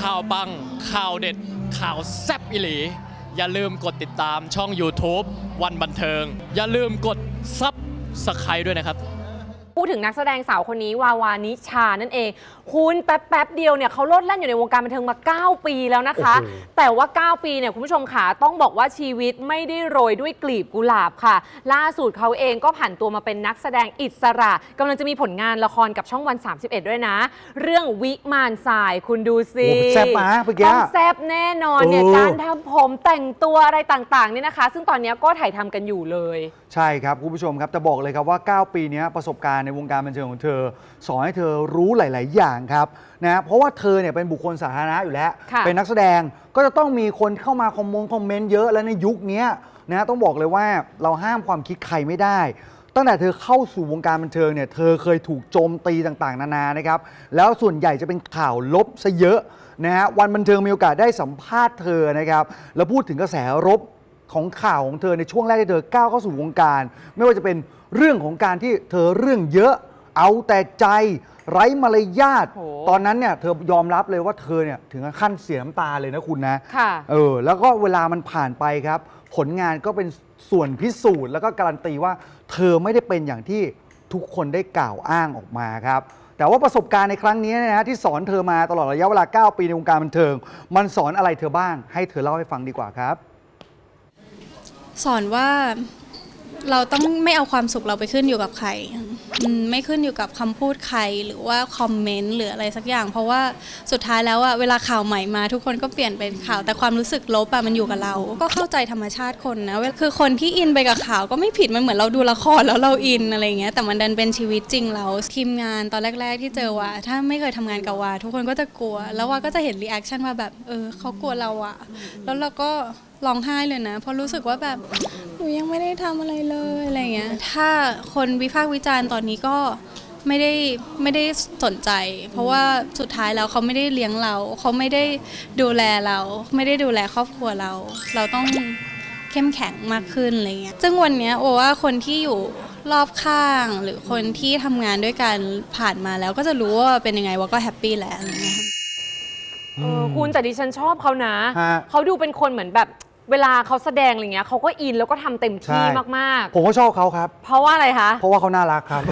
ข่าวปัง ข่าวเด็ด ข่าวแซ่บอิหลี อย่าลืมกดติดตามช่อง YouTube วันบันเทิง อย่าลืมกดซับสไครด้วยนะครับ พูดถึงนักแสดงสาวคนนี้วาวานิชานั่นเอง คุณแป๊บแป๊บๆเดียวเนี่ยเขาโลดแล่นอยู่ในวงการบันเทิงมา 9 ปีแล้วนะคะโอ้โหแต่ว่า 9 ปีเนี่ยคุณผู้ชมขาต้องบอกว่าชีวิตไม่ได้โรยด้วยกลีบกุหลาบค่ะ ล่าสุดเขาเองก็ผ่านตัวมาเป็นนักแสดงอิสระกำลังจะมีผลงานละครกับช่องวัน 31 ด้วยนะ เรื่องวิมานสายคุณดูสิโอ้โหแซ่บมากเมื่อกี้ต้องแซบแน่นอนเนี่ยเออการทำผมแต่งตัวอะไรต่างๆเนี่ยนะคะ ซึ่งตอนนี้ก็ถ่ายทำกันอยู่เลย ใช่ครับคุณผู้ชมครับแต่บอกเลยครับว่า 9 ปีเนี้ยประสบการณ์ในวงการบันเทิงของเธอ สอนให้เธอรู้หลาย ๆ อย่างครับนะเพราะว่าเธอเนี่ยเป็นบุคคลสาธารณะอยู่แล้ว ค่ะ เป็นนักแสดงก็จะต้องมีคนเข้ามาคอมมงคอมเมนต์เยอะแล้วในยุคเนี้ยนะต้องบอกเลยว่าเราห้ามความคิดใครไม่ได้ ตั้งแต่เธอเข้าสู่วงการบันเทิงเนี่ยเธอเคยถูกโจมตีต่างๆ นานานะครับแล้วส่วนใหญ่จะเป็นข่าวลบซะเยอะนะฮะวันบันเทิงมีโอกาสได้สัมภาษณ์เธอนะครับแล้วพูดถึงกระแสรบ ของข่าวของเธอในช่วงแรกที่เธอก้าวเข้าสู่วงการ ไม่ว่าจะเป็นเรื่องของการที่เธอเรื่องเยอะเอาแต่ใจไร้มารยาทโหตอนนั้นเนี่ยเธอยอมรับเลยว่าเธอเนี่ยถึงกับขั้นเสียน้ำตาเลยนะคุณนะค่ะ เออแล้วก็เวลามันผ่านไปครับ ผลงานก็เป็นส่วนพิสูจน์ แล้วก็การันตีว่าเธอไม่ได้เป็นอย่างที่ทุกคนได้กล่าวอ้างออกมาครับ แต่ว่าประสบการณ์ในครั้งนี้เนยนะฮะที่สอนเธอมาตลอดระยะเวลา 9 ปีในวงการบันเทิง มันสอนอะไรเธอบ้าง ให้เธอเล่าให้ฟังดีกว่าครับ สอนว่าเราต้องไม่เอาความสุขเราไปขึ้นอยู่กับใคร ไม่ขึ้นอยู่กับคำพูดใครหรือว่าคอมเมนต์หรืออะไรสักอย่าง เพราะว่าสุดท้ายแล้วอะเวลาข่าวใหม่มาทุกคนก็เปลี่ยนเป็นข่าวแต่ความรู้สึกลบอะมันอยู่กับเรา ก็เข้าใจธรรมชาติคนนะเวลาคือคนที่อินไปกับข่าวก็ไม่ผิดมันเหมือนเราดูละครแล้วเราอินอะไรอย่างเงี้ยแต่มันดันเป็นชีวิตจริงเราทีมงานตอนแรก ๆ ที่เจอว่าถ้าไม่เคยทำงานกับวาทุกคนก็จะกลัว แล้ววาก็จะเห็นรีแอคชั่นว่าแบบเออเขากลัวเราอะแล้วเราก็ร้องไห้เลยนะเพราะรู้สึกว่าแบบ ยังไม่ได้ทำอะไรเลยอะไรเงี้ยถ้าคนวิพากษ์วิจารณ์ตอนนี้ก็ไม่ได้ไม่ได้สนใจ เพราะว่าสุดท้ายแล้วเขาไม่ได้เลี้ยงเราเขาไม่ได้ดูแลเรา ไม่ได้ดูแลครอบครัวเรา เราต้องเข้มแข็งมากขึ้นอะไรเงี้ยซึ่งวันเนี้ยโอว่าคนที่อยู่รอบข้างหรือคนที่ทำงานด้วยกันผ่านมาแล้วก็จะรู้ว่าเป็นยังไงว่าก็แฮปปี้แล้วอะไรเงี้ย เออคุณแต่ดิฉันชอบเขานะ ฮะ เขาดูเป็นคนเหมือนแบบ เวลาเขาแสดงอะไรเงี้ยเขาก็อินแล้วก็ทำเต็มที่ใช่ มากผมก็ชอบเขาครับ ๆ เพราะว่าอะไรคะ เพราะว่าเขาน่ารักครับ